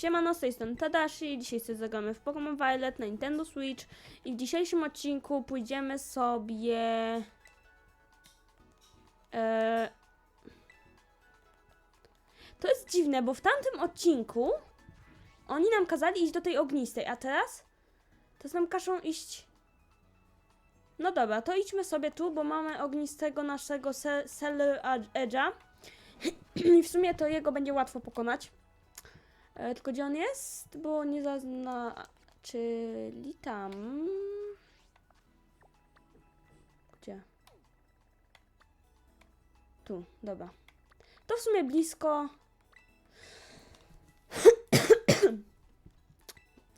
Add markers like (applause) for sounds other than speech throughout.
Siemano, z tej strony Tadashi, dzisiaj sobie zagramy w Pokémon Violet na Nintendo Switch i w dzisiejszym odcinku pójdziemy sobie... E... To jest dziwne, bo w tamtym odcinku oni nam kazali iść do tej ognistej, a teraz? Teraz nam każą iść... No dobra, to idźmy sobie tu, bo mamy ognistego naszego Seller Edge'a. (clears throat) I w sumie to jego będzie łatwo pokonać. E, tylko gdzie on jest? Bo nie zaznaczyli tam. Gdzie? Tu, dobra. To w sumie blisko. (coughs)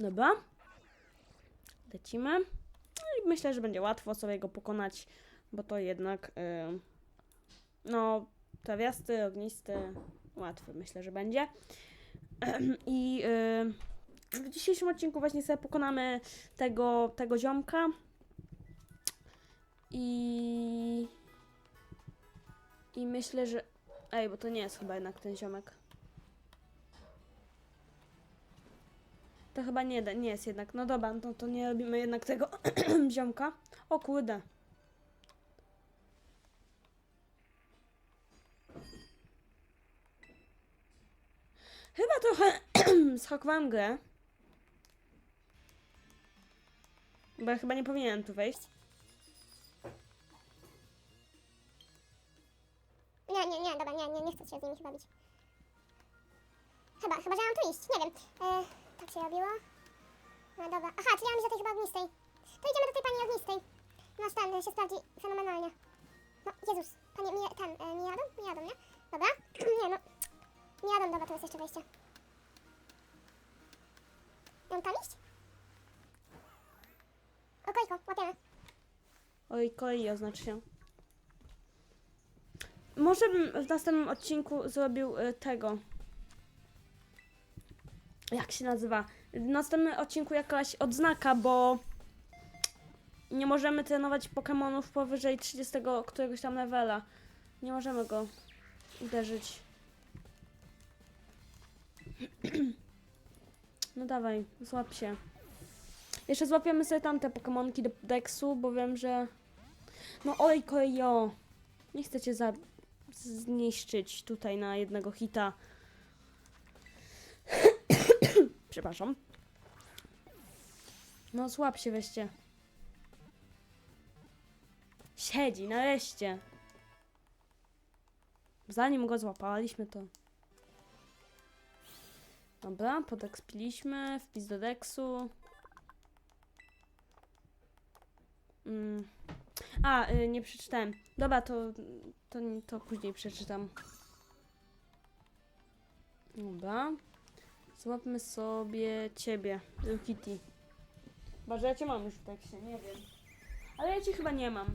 dobra. Lecimy. No i myślę, że będzie łatwo sobie go pokonać, bo to jednak y, no trawiasty, ognisty, łatwy myślę, że będzie. I y, w dzisiejszym odcinku właśnie sobie pokonamy tego, tego ziomka. I. I myślę, że. Ej, bo to nie jest chyba jednak ten ziomek. To chyba nie, nie jest jednak. No dobra, no to nie robimy jednak tego (clears throat) ziomka. O kurde. Chyba trochę (clears throat) schakowałam grę. Bo ja chyba nie powinienem tu wejść. Nie, nie, nie, dobra, nie, nie, nie chcę się z nimi chyba bić. Chyba, chyba, że mam tu iść, nie wiem. E, tak się robiło. No dobra, aha, czyli ja mam iść do tej chyba ognistej. To idziemy do tej pani ognistej. Nasz ten e, się sprawdzi fenomenalnie. No, Jezus, panie, mi, ten, e, mi jadą? Mi jadą, nie? Dobra, (clears throat) nie no. Mi jadą, dobra, tu jest jeszcze wejście. Mam tam iść? Okejko, łapiemy. Oj, kolei oznacz się. Może bym w następnym odcinku zrobił y, tego. Jak się nazywa? W następnym odcinku jakaś odznaka, bo nie możemy trenować Pokemonów powyżej 30 któregoś tam levela. Nie możemy go uderzyć. (clears throat) No dawaj, złap się. Jeszcze złapiemy sobie tamte Pokemonki do Dexu, bo wiem, że... No oj, kojo! Nie chcę cię za... zniszczyć tutaj na jednego hita. (clears throat) Przepraszam. No złap się weźcie. Siedzi, nareszcie. Zanim go złapaliśmy, to... Dobra, podekspiliśmy, wpis do Dexu. Mm. A, y, nie przeczytałem. Dobra, to, to, to później przeczytam. Dobra. Złapmy sobie ciebie, Lil Kitty. Chyba, że ja cię mam już w tekście, nie wiem. Ale ja cię chyba nie mam.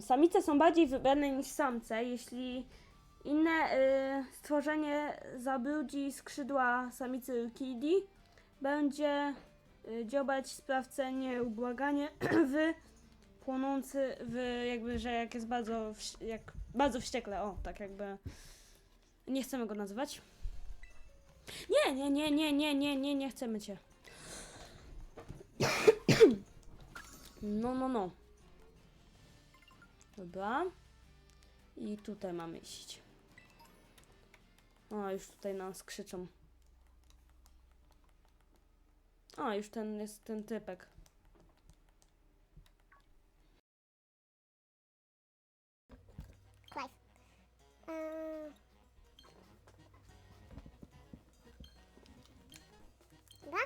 Samice są bardziej wybrane niż samce. Jeśli inne y, stworzenie zabrudzi skrzydła samicy Kidi, będzie y, dziobać sprawcę nieubłaganie (clears throat) w płonący, w jakby, że jak jest bardzo, jak, bardzo wściekle, o, tak jakby, nie chcemy go nazywać. Nie, nie, nie, nie, nie, nie, nie, nie chcemy cię. (clears throat) No, no, no. Dobra. I tutaj mamy iść. O, już tutaj nas krzyczą. O, już ten jest ten typek. Clive. Eee. Dobra.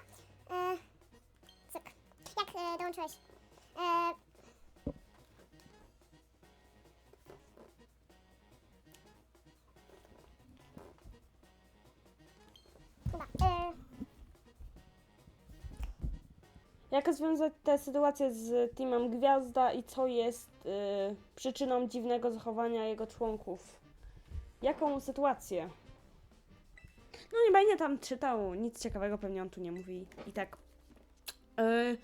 Eee. Cyk. Jak e, dołączyłeś? Eee. Jak rozwiązać tę sytuację z teamem Gwiazda i co jest y, przyczyną dziwnego zachowania jego członków? Jaką sytuację? No nie będzie tam czytał, nic ciekawego pewnie on tu nie mówi i tak. Y,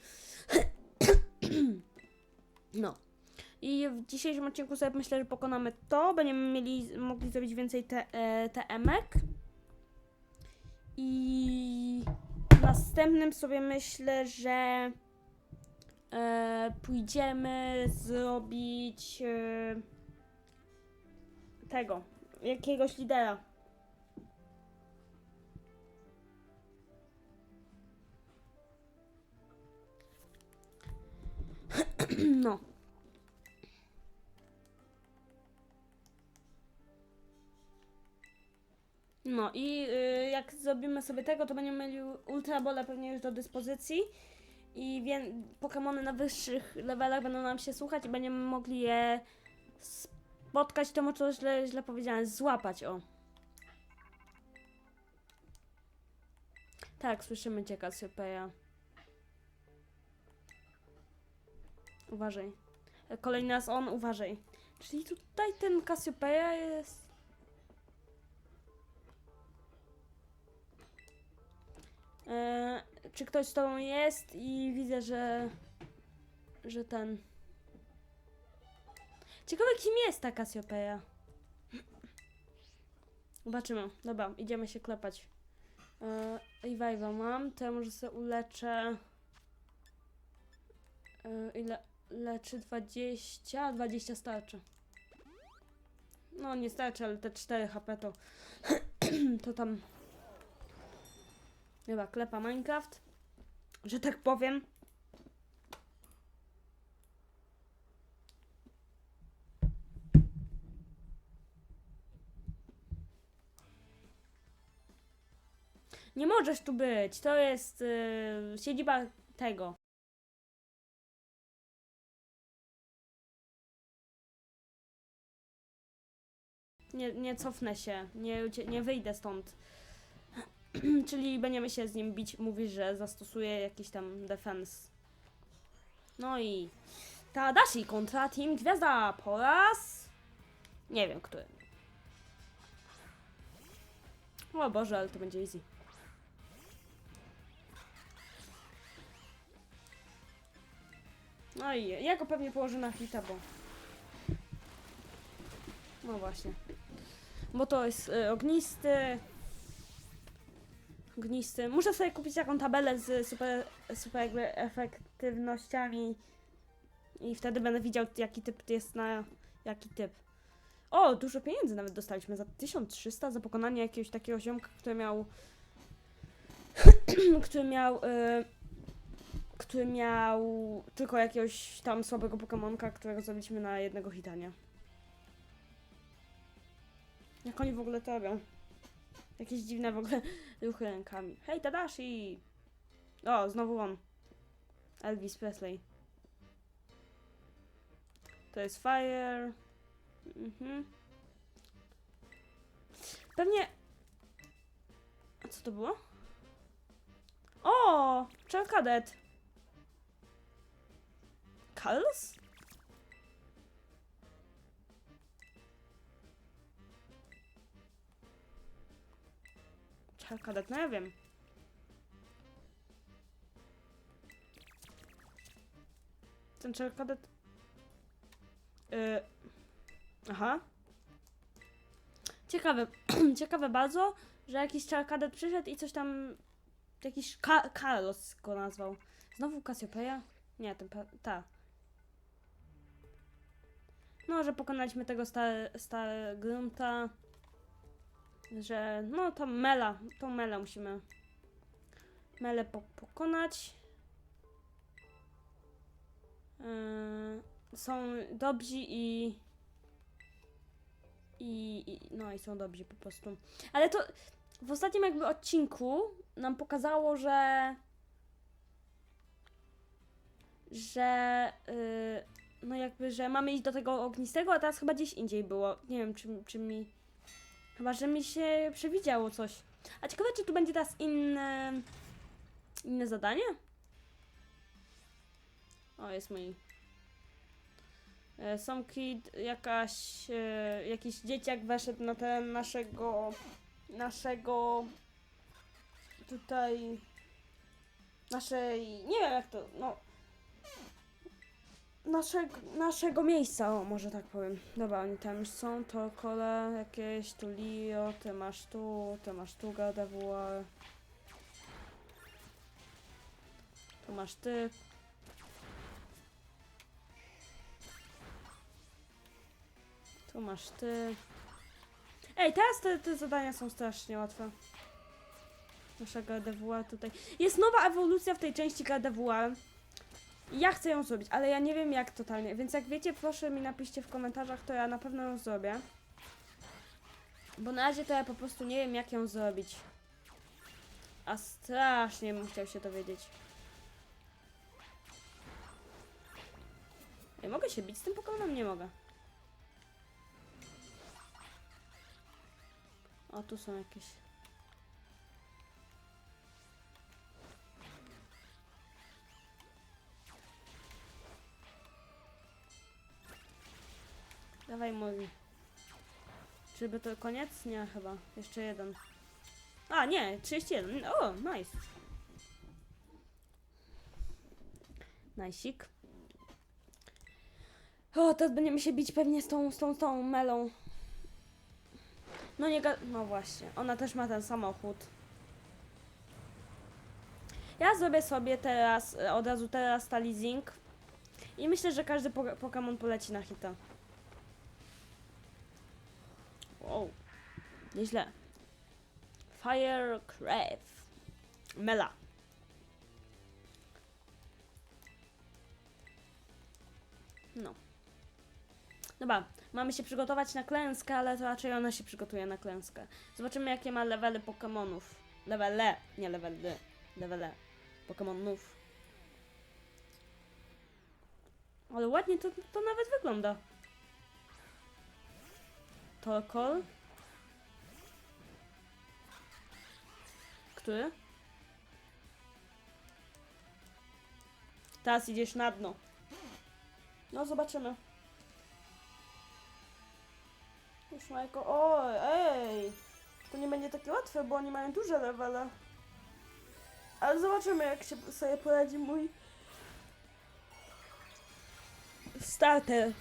(coughs) no. I w dzisiejszym odcinku sobie myślę, że pokonamy to. Będziemy mieli, mogli zrobić więcej te, e, TM-ek. I następnym sobie myślę, że e, pójdziemy zrobić e, tego, jakiegoś lidera. (clears throat) No. No i y, jak zrobimy sobie tego, to będziemy mieli Ultra Bola pewnie już do dyspozycji i wie, Pokemony na wyższych levelach będą nam się słuchać i będziemy mogli je spotkać, to może źle, źle powiedziałem, złapać, o. Tak, słyszymy cię, Cassiopeia. Uważaj. E, Kolejny raz on, uważaj. Czyli tutaj ten Cassiopeia jest... E, czy ktoś z tobą jest i widzę, że... że ten... Ciekawe kim jest ta Cassiopeia. Zobaczymy. Dobra, idziemy się klepać. E, Revival mam, to ja może sobie uleczę... E, ile leczy? 20? 20 starczy. No nie starczy, ale te 4 HP to... (clears throat) to tam... Chyba klepa Minecraft, że tak powiem. Nie możesz tu być. To jest yy, siedziba tego. Nie, nie cofnę się. Nie, nie wyjdę stąd. (clears throat) Czyli będziemy się z nim bić. Mówi, że zastosuje jakiś tam defense. No i Tadashi kontra Team Gwiazda po raz... Nie wiem, który. O Boże, ale to będzie easy. No i ja go pewnie położę na hita, bo... No właśnie. Bo to jest y, ognisty, ognisty. Muszę sobie kupić taką tabelę z super, super jakby efektywnościami i wtedy będę widział jaki typ jest na jaki typ. O, dużo pieniędzy nawet dostaliśmy za 1300 za pokonanie jakiegoś takiego ziomka, który miał (clears throat) który miał y, który miał tylko jakiegoś tam słabego pokemonka, którego zabiliśmy na jednego hitania. Jak oni w ogóle to robią? Jakieś dziwne w ogóle (laughs) ruchy rękami. Hej, Tadashi! O, znowu on. Elvis Presley. To jest Fire. Mhm. Pewnie... A co to było? O! Czarkadet! Carlos? Czarkadet, no ja wiem. Ten czarkadet... Yy. Aha. Ciekawe, (clears throat) ciekawe bardzo, że jakiś czarkadet przyszedł i coś tam... Jakiś Ka Carlos go nazwał. Znowu Cassiopeia? Nie, ten ta. No, że pokonaliśmy tego star star grunta. Że no to Mela, tą Melę musimy Melę po pokonać. Yy, są dobrzy i, i i no i są dobrzy po prostu. Ale to w ostatnim jakby odcinku nam pokazało, że że yy, no jakby, że mamy iść do tego ognistego, a teraz chyba gdzieś indziej było. Nie wiem, czy, czy mi Chyba, że mi się przewidziało coś. A ciekawe, czy tu będzie teraz inne, inne zadanie? O, jest mój. E, Some kid, jakaś, e, jakiś dzieciak weszedł na teren naszego, naszego, tutaj, naszej, nie wiem jak to, no, naszego, naszego miejsca, o, może tak powiem. Dobra, oni tam już są, to kole jakieś, tu Leo, ty masz tu, ty masz tu GDWR. Tu masz ty. Tu masz ty. Ej, teraz te, te zadania są strasznie łatwe. Nasza GDWR tutaj. Jest nowa ewolucja w tej części GDWR. Ja chcę ją zrobić, ale ja nie wiem jak totalnie. Więc jak wiecie, proszę mi napiszcie w komentarzach, to ja na pewno ją zrobię. Bo na razie to ja po prostu nie wiem jak ją zrobić. A strasznie bym chciał się dowiedzieć. Ej, mogę się bić z tym Pokemonem? Nie mogę. O, tu są jakieś. Dawaj mój. Czyby to koniec? Nie, chyba. Jeszcze jeden. A, nie, 31. O, nice. Najsik. O, teraz będziemy się bić pewnie z tą, z tą, z tą melą. No nie No właśnie, ona też ma ten samochód. Ja zrobię sobie teraz, e, od razu teraz ta leasing. I myślę, że każdy po Pokémon poleci na hita. Nieźle. Firecraft. Mela. No. Dobra, mamy się przygotować na klęskę, ale to raczej ona się przygotuje na klęskę. Zobaczymy, jakie ma levely Pokémonów. Levele, nie levely. Levele Pokémonów. Ale ładnie to, to nawet wygląda. Torkoll. Który? Teraz idziesz na dno. No, zobaczymy. Już ma jako... Ej! To nie będzie takie łatwe, bo oni mają duże levele. Ale zobaczymy, jak się sobie poradzi mój... Starter.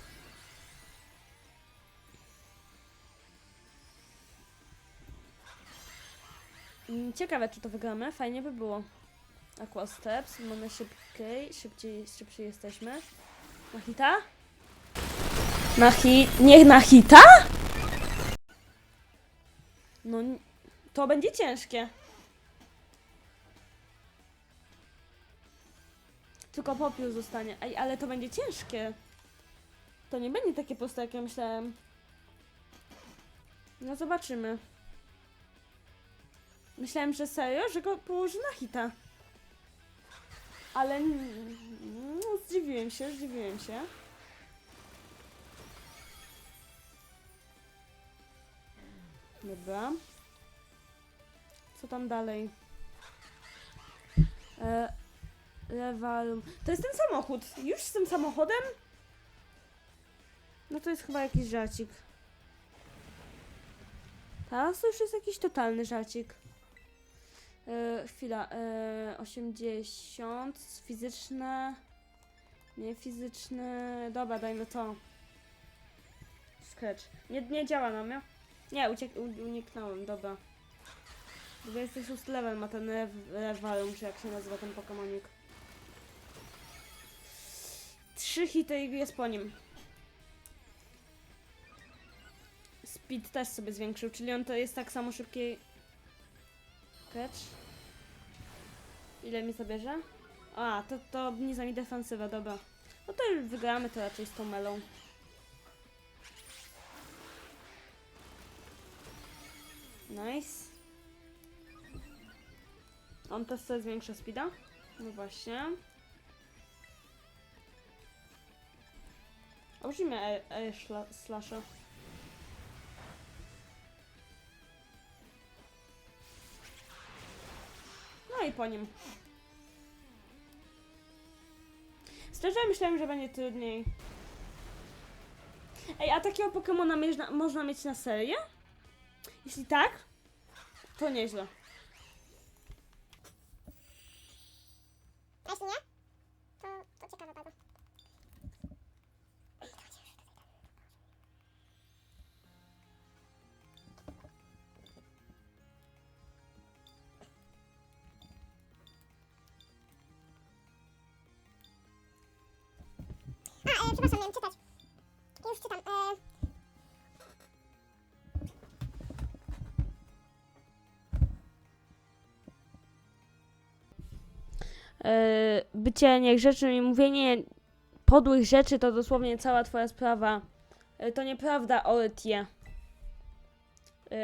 Ciekawe, czy to wygramy. Fajnie by było. Aqua Steps, mamy szybkiej, szybciej, szybciej jesteśmy. Na hita? Na hit... Nie na hita? No, to będzie ciężkie. Tylko popiół zostanie. Ej, ale to będzie ciężkie. To nie będzie takie proste, jak ja myślałem. No zobaczymy. Myślałem, że serio, że go położy na hita. Ale no, zdziwiłem się, zdziwiłem się. Dobra. Co tam dalej? E. To jest ten samochód. Już z tym samochodem? No to jest chyba jakiś żarcik. Teraz to już jest jakiś totalny żarcik. E, chwila. E, 80. Fizyczne. Nie fizyczne. Dobra, dajmy to. Scratch. Nie, nie działa na mnie. Nie, uciek, uniknąłem, dobra. 26 level ma ten Rev- Revalum, czy jak się nazywa ten Pokemonik. Trzy hity i jest po nim. Speed też sobie zwiększył, czyli on to jest tak samo szybki. Catch. Ile mi zabierze? A, to, to obniża mi defensywę, dobra. No to już wygramy to raczej z tą melą. Nice. On też sobie zwiększa speeda? No właśnie. A Użyjmy e, e slasha. I po nim. Szczerze myślałem, że będzie trudniej. Ej, a takiego Pokemona można, można mieć na serię? Jeśli tak, to nieźle. Jeśli nie, przepraszam, miałem czytać. Już czytam. E, Yy, bycie niegrzecznym i mówienie podłych rzeczy to dosłownie cała twoja sprawa. Yy, to nieprawda, Ortie. Yy,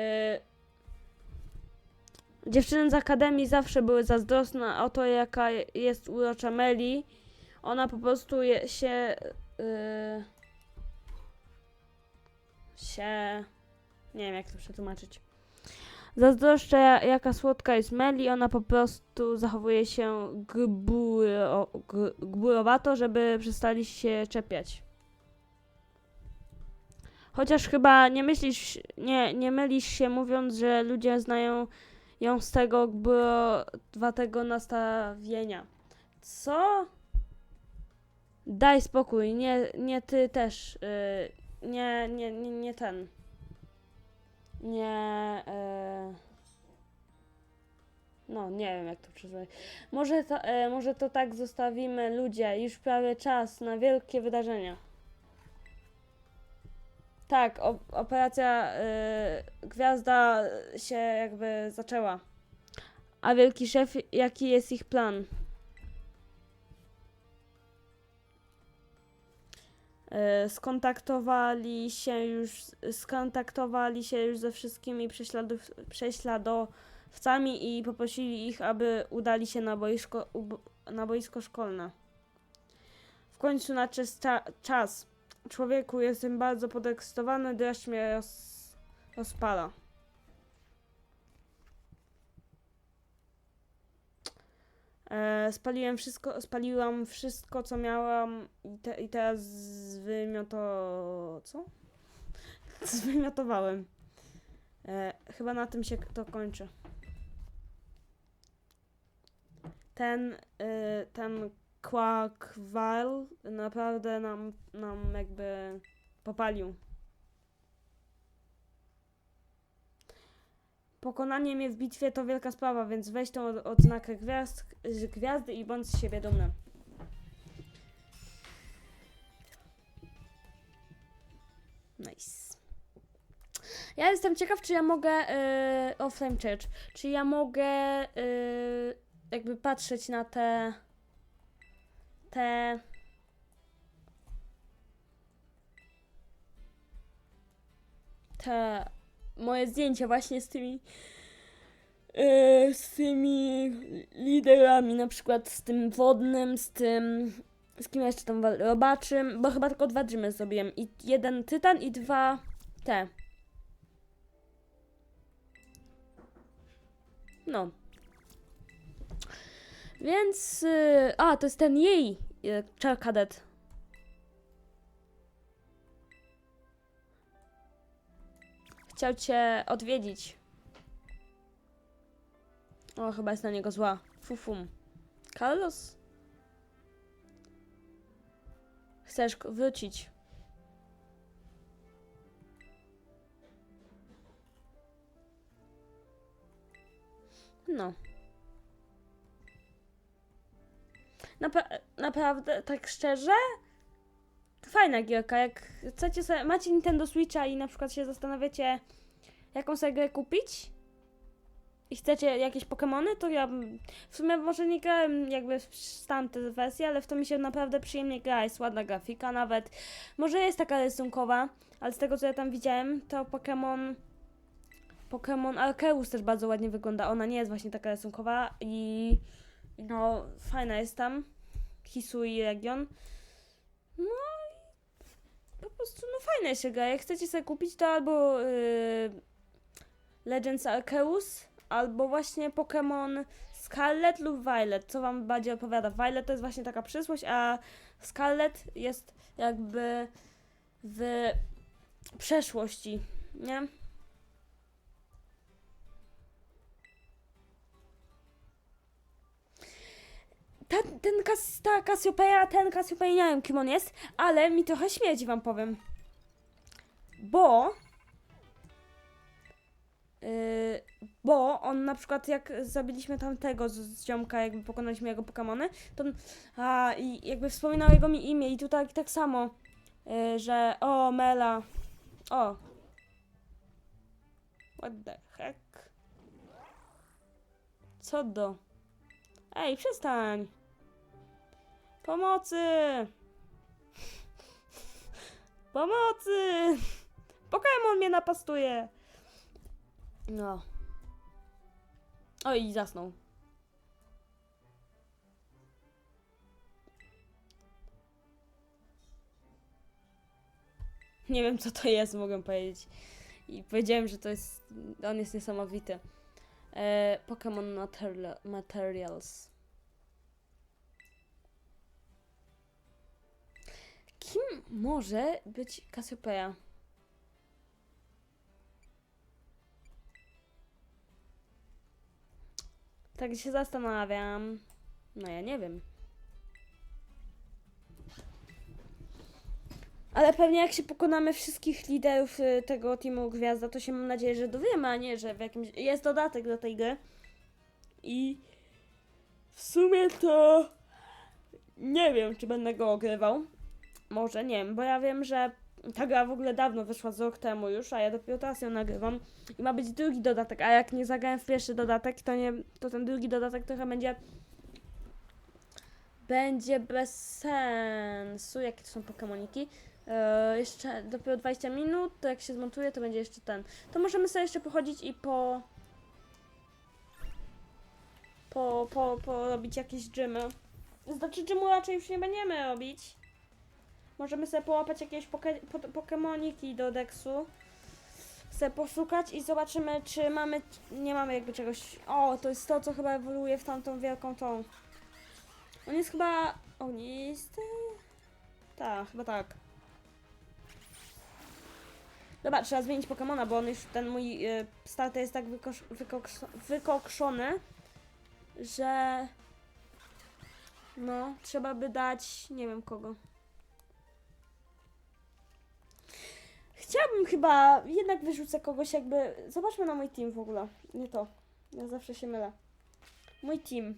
dziewczyny z Akademii zawsze były zazdrosne o to, jaka jest urocza Meli. Ona po prostu je, się... Yy, się... Nie wiem, jak to przetłumaczyć. Zazdroszczę, ja- jaka słodka jest Meli. Ona po prostu zachowuje się gburo, gburowato, żeby przestali się czepiać. Chociaż chyba nie myślisz, nie, nie mylisz się mówiąc, że ludzie znają ją z tego gburowatego nastawienia. Co? Daj spokój, nie, nie ty też. Yy, nie, nie, nie, nie ten. Nie. Yy, no, nie wiem jak to przyznać. Może to, e, może to tak zostawimy, ludzie. Już prawie czas na wielkie wydarzenia. Tak, operacja e, Gwiazda się jakby zaczęła. A wielki szef, jaki jest ich plan? Skontaktowali się już, skontaktowali się już ze wszystkimi prześladów, prześladowcami i poprosili ich, aby udali się na boisko, na boisko szkolne. W końcu nadszedł cza- czas. Człowieku, jestem bardzo podekscytowany, dreszcz mnie roz, rozpala. Spaliłem wszystko, spaliłam wszystko, co miałam i, te, i teraz zwymioto... co? (laughs) Zwymiotowałem. E, chyba na tym się to kończy. Ten, y, ten Quackvile naprawdę nam, nam jakby popalił. Pokonanie mnie w bitwie to wielka sprawa, więc weź tą od- odznakę gwiazd, gwiazdy i bądź z siebie dumny. Nice. Ja jestem ciekaw, czy ja mogę yy, offline church, czy ja mogę yy, jakby patrzeć na te te te moje zdjęcia właśnie z tymi yy, z tymi liderami, na przykład z tym wodnym, z tym z kim jeszcze tam robaczym, bo chyba tylko dwa dżymy zrobiłem i jeden tytan i dwa te. No. Więc. y, a, to jest ten jej y, czar kadet. Chciał cię odwiedzić. O, chyba jest na niego zła. Fufum. Carlos? Chcesz wrócić? No. Napra- naprawdę, tak szczerze? Fajna gierka. Jak chcecie sobie, macie Nintendo Switcha i na przykład się zastanawiacie, jaką sobie grę kupić i chcecie jakieś Pokémony, to ja w sumie może nie grałem jakby w tamte wersje, ale w to mi się naprawdę przyjemnie gra. Jest ładna grafika nawet. Może jest taka rysunkowa, ale z tego co ja tam widziałem, to Pokémon Pokémon Arceus też bardzo ładnie wygląda. Ona nie jest właśnie taka rysunkowa i no fajna jest tam. Hisui region. No po prostu no fajna się gra. Jak chcecie sobie kupić to albo yy, Legends Arceus, albo właśnie Pokémon Scarlet lub Violet, co wam bardziej odpowiada? Violet to jest właśnie taka przyszłość, a Scarlet jest jakby w przeszłości, nie? Ta, ten kas, ta Cassiopeia, ten Cassiopeia, nie wiem kim on jest, ale mi trochę śmierdzi wam powiem. Bo Yy, bo on na przykład jak zabiliśmy tamtego z, z ziomka, jakby pokonaliśmy jego Pokemony, to on, a, i jakby wspominał jego mi imię i tutaj tak samo, yy, że o Mela, o. What the heck? Co do? Ej przestań pomocy pomocy Pokémon mnie napastuje no. O i zasnął. Nie wiem co to jest, mogę powiedzieć. I powiedziałem, że to jest. On jest niesamowity. E, Pokémon Material, Materials. Kim może być Cassiopeia? Tak się zastanawiam. No ja nie wiem. Ale pewnie jak się pokonamy wszystkich liderów y, tego teamu Gwiazda, to się mam nadzieję, że dowiemy, a nie, że w jakimś... Jest dodatek do tej gry. I w sumie to nie wiem, czy będę go ogrywał. Może, nie wiem, bo ja wiem, że ta gra w ogóle dawno wyszła z rok temu już, a ja dopiero teraz ją nagrywam. I ma być drugi dodatek, a jak nie zagrałem w pierwszy dodatek, to nie, to ten drugi dodatek trochę będzie będzie bez sensu. Jakie to są Pokemoniki? E, jeszcze dopiero 20 minut, to jak się zmontuje, to będzie jeszcze ten. To możemy sobie jeszcze pochodzić i po po, po, po robić jakieś gymy. Znaczy gymu raczej już nie będziemy robić. Możemy sobie połapać jakieś poke, po, pokemoniki do Dexu. Sobie poszukać i zobaczymy, czy mamy. Nie mamy jakby czegoś. O, to jest to, co chyba ewoluuje w tamtą wielką tą. On jest chyba. Ognisty? Tak, chyba tak. Dobra, trzeba zmienić Pokemona, bo on już ten mój y, starter jest tak wykokszony, że. No, trzeba by dać. Nie wiem kogo. Chciałabym chyba, jednak wyrzucę kogoś jakby, zobaczmy na mój team w ogóle, nie to, ja zawsze się mylę. Mój team.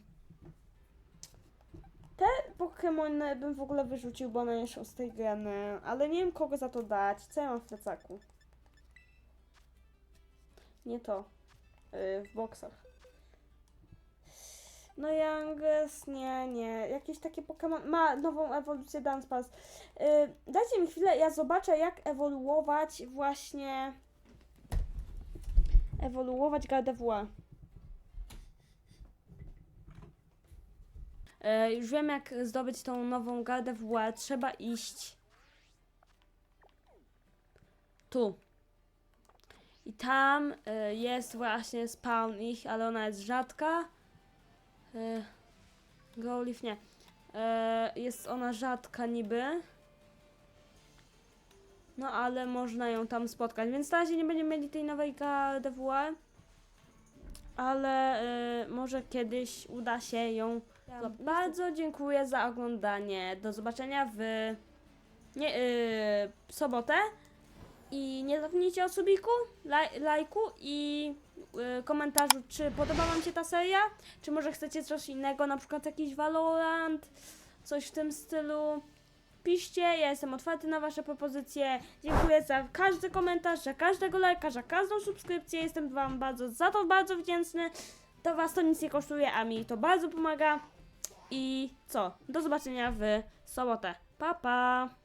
Te Pokemony bym w ogóle wyrzucił, bo one nie są z tej geny, ale nie wiem kogo za to dać, co ja mam w plecaku. Nie to, yy, w boksach. No Youngest, nie, nie. Jakieś takie Pokémon. Ma nową ewolucję Dance Pass. Yy, dajcie mi chwilę, ja zobaczę jak ewoluować właśnie. Ewoluować Gardevoir. Yy, już wiem jak zdobyć tą nową Gardevoir. Trzeba iść. Tu. I tam y, jest właśnie spawn ich, ale ona jest rzadka. E, Golif nie. E, jest ona rzadka niby. No ale można ją tam spotkać, więc na razie nie będziemy mieli tej nowej KDWR. Ale e, może kiedyś uda się ją. złapać. Bardzo dziękuję za oglądanie. Do zobaczenia w nie, e, sobotę. I nie zapomnijcie o subiku, laj, lajku i komentarzu, czy podoba Wam się ta seria, czy może chcecie coś innego, na przykład jakiś Valorant, coś w tym stylu. Piszcie, ja jestem otwarty na Wasze propozycje. Dziękuję za każdy komentarz, za każdego lajka, za każdą subskrypcję. Jestem Wam bardzo za to bardzo wdzięczny. To Was to nic nie kosztuje, a mi to bardzo pomaga. I co? Do zobaczenia w sobotę. Pa, pa!